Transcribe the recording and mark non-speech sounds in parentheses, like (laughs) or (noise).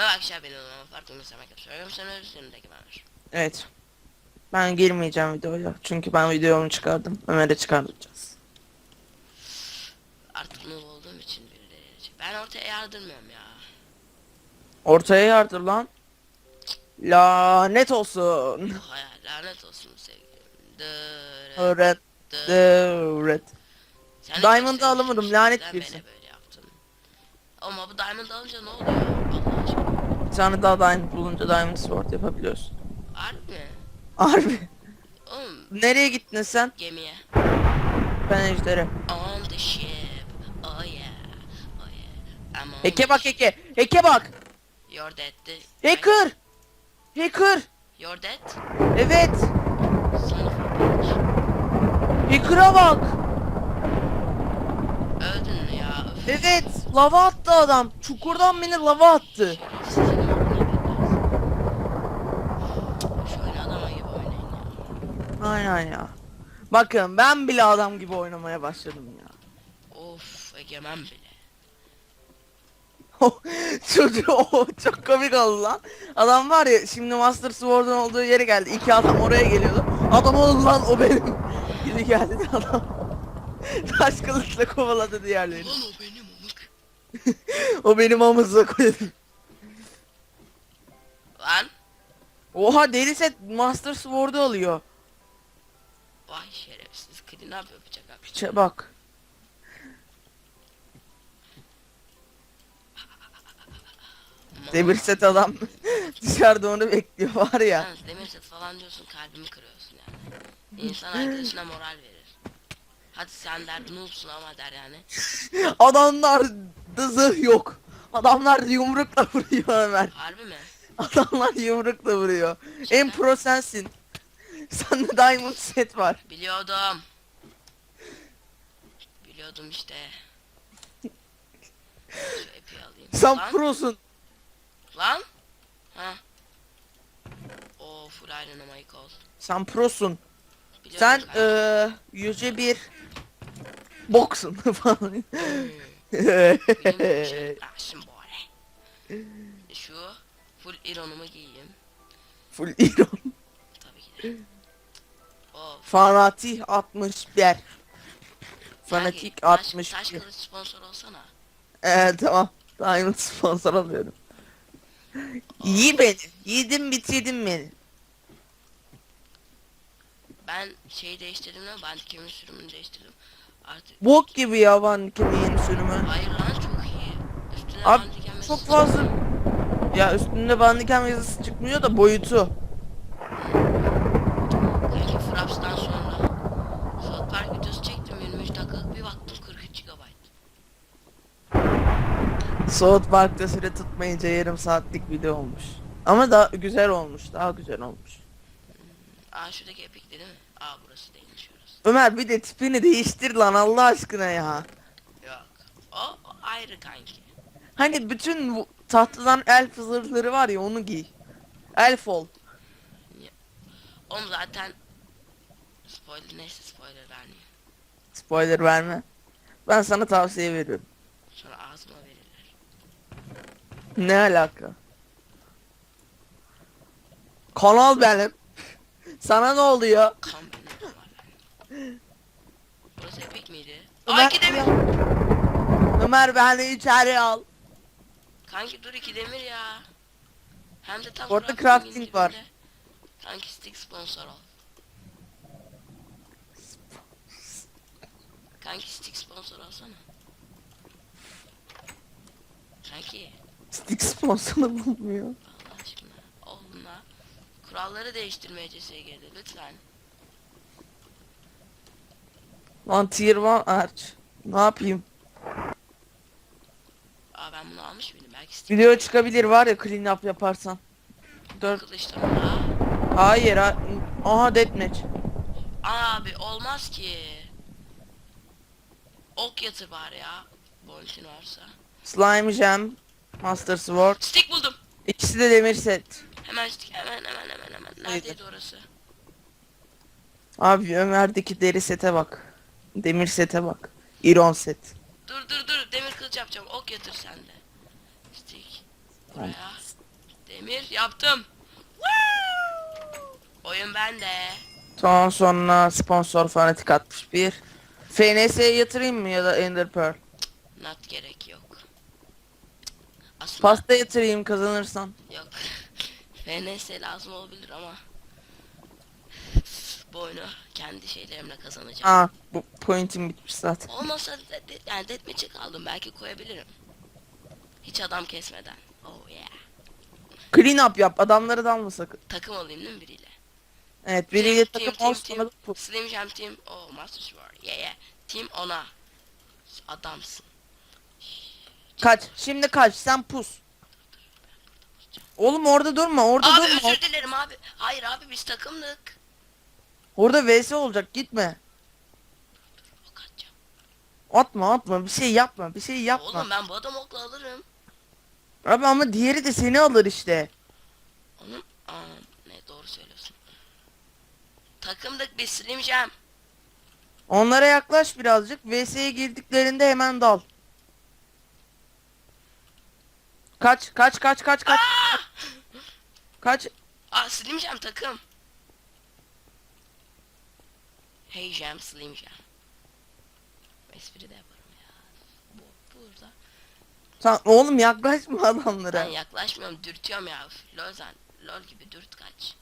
Merhaba arkadaşlar makap söylüyorum sana üstündeki var. Evet. Ben girmeyeceğim videoya. Çünkü ben videomu çıkardım. Ömer'e çıkartacağız. Artık noob olduğum için birileri gelecek. Ben ortaya yardırmıyorum ya. Ortaya yardır lan. Lanet olsun. Hayal lanet olsun sevgilim. Dırı, Öğret. Öğret. Sen de Diamond'ı çok alamadım, sevmişsin. lanet Neden birisi. beni böyle yaptın? Ama bu diamond alınca ne oluyor? Bir tane daha diamond bulunca diamond sword yapabiliyorsun. Harbi? Harbi. Oğlum Nereye gittin sen? gemiye. Ben ejderi. On the ship. Oh yeah. Oh yeah. I'm on Heke the bak ship. heke. Heke bak. You're dead. Hacker. Hacker. You're dead. Evet. Son of a bitch. Hacker'a bak. Öldün ya? Öf. Evet. Lava attı adam. Çukurdan beni lava attı. Şerefsizin amına koyayım. Şu oyunu adama gibi oynayın ya. Aynen ya. Bakın ben bile adam gibi oynamaya başladım ya. Of egemen bile. (laughs) Çocuğu o çok komik oldu lan. Adam var ya şimdi Master Sword'un olduğu yere geldi. İki adam oraya geliyordu. Adam oldu lan o benim. (laughs) Gibi geldi de adam. (laughs) Taş kılıçla kovaladı diğerlerini. Lan o benim amık. o benim amızla koydu. Lan. Oha deli set Master Sword'u alıyor. Vay şerefsiz. Ne yapıyor bıçak abi? Piçe bak. Demir set adam (laughs) dışarıda onu bekliyor var ya. Sen demir set falan diyorsun kalbimi kırıyorsun yani. İnsan arkadaşına moral verir. Hadi sen der noobsun ama der yani. (laughs) Adamlar da zırh yok. Adamlar yumrukla (laughs) vuruyor Ömer. Harbi mi? Adamlar yumrukla vuruyor. En pro sensin. (laughs) Sende diamond set var. Biliyordum. Biliyordum işte. Şu epi alayım. Sen Lan, prosun. Lan. Ha. O full iron ol. Sen prosun. Biliyordum Sen kanka. eee bir boksun (laughs) falan. Benim şey. Şu full ironumu giyeyim. Full iron. Tabii ki de. O Fanatih 61. Fanatik taş, 61. Taş kılıç sponsor olsana. Ee, tamam. Diamond sponsor alıyorum. Yi beni. Yedin bitirdin beni. Ben şeyi değiştirdim ama ben kimin sürümünü değiştirdim. Artık Bok gibi ya Van Dikem'in yeni sürümü. hayır lan çok iyi. Üstüne Abi çok fazla ya üstünde Bandicam yazısı çıkmıyor da boyutu. Fraps'tan sonra South Park videosu çektim 23 dakikalık bir baktım 43 GB. South Park'ta süre tutmayınca yarım saatlik video olmuş. Ama daha güzel olmuş, daha güzel olmuş. Aa şuradaki epik değil mi? Aa burası değilmiş orası. Ömer bir de tipini değiştir lan Allah aşkına ya. Yok. O, o ayrı kanki. Hani bütün bu tahtadan elf zırhları var ya onu giy. Elf ol. Oğlum zaten spoiler neyse spoiler vermeyeyim. Spoiler verme. Ben sana tavsiye veriyorum. Sonra ağzıma verirler. Ne alaka? Kanal benim. (laughs) Sana ne oluyor? Kan benim. Burası epik miydi? Ömer, Aa iki demir. Ömer beni içeri al. Kanki dur iki demir ya. Hem de tam Orada crafting var. Kanki stick sponsor ol. Kanki stick sponsor olsana. Kanki Stick sponsoru bulmuyor. Allah aşkına oğluna kuralları değiştirmeye CSG'de lütfen. Lan tier 1 aç. Ne yapayım? Aa ben bunu almış mıydım? Belki stick Video çıkabilir var ya clean up yaparsan. 4 kılıçta mı? Aa. Hayır ha. Aha deathmatch. Abi olmaz ki. Ok yatır bari ya. Bounty'in varsa. Slime Jam. Master Sword. Stick buldum. İkisi de demir set. Hemen stick hemen hemen hemen hemen. Neredeydi orası? Abi Ömer'deki deri sete bak. Demir sete bak. Iron set. Dur dur dur demir kılıç yapacağım. Ok yatır sende. Stick. Buraya. Emir yaptım. Woo! Oyun bende. Tamam sonra sponsor fanatik 61. FNS'ye yatırayım mı ya da Ender Pearl? Not gerek yok. Aslında Pasta yatırayım kazanırsan. yok. (laughs) FNS lazım olabilir ama bu oyunu kendi şeylerimle kazanacağım. Aa bu pointim bitmiş zaten. Olmasa de, de, yani deathmatch'e kaldım belki koyabilirim. Hiç adam kesmeden. Oh yeah. Clean up yap adamları dalma sakın. Takım olayım değil mi biriyle? Evet biriyle Team, takım team, team, pus. Slim Jam Team. Oh Master Sword. Yeah yeah. Team ona. Adamsın. Kaç şimdi kaç sen pus. Oğlum orada durma orada Abi durma. özür dilerim abi. Hayır abi biz takımdık. Orada vs olacak gitme. Atma atma bir şey yapma bir şey yapma. Oğlum ben bu adam okla alırım. Abi ama diğeri de seni alır işte. Onun Aa, ne doğru söylüyorsun. Takımdık biz Slim Jam. Onlara yaklaş birazcık. VS'ye girdiklerinde hemen dal. Kaç kaç kaç kaç kaç. Aa! Kaç. Aa Slim Jam takım. Hey Jam Slim Jam. Espri de yaparım ya. Bu burada. Sen, oğlum yaklaşma Ben adamlara. yaklaşmıyorum dürtüyorum ya. Lol sen. Lol gibi dürt kaç.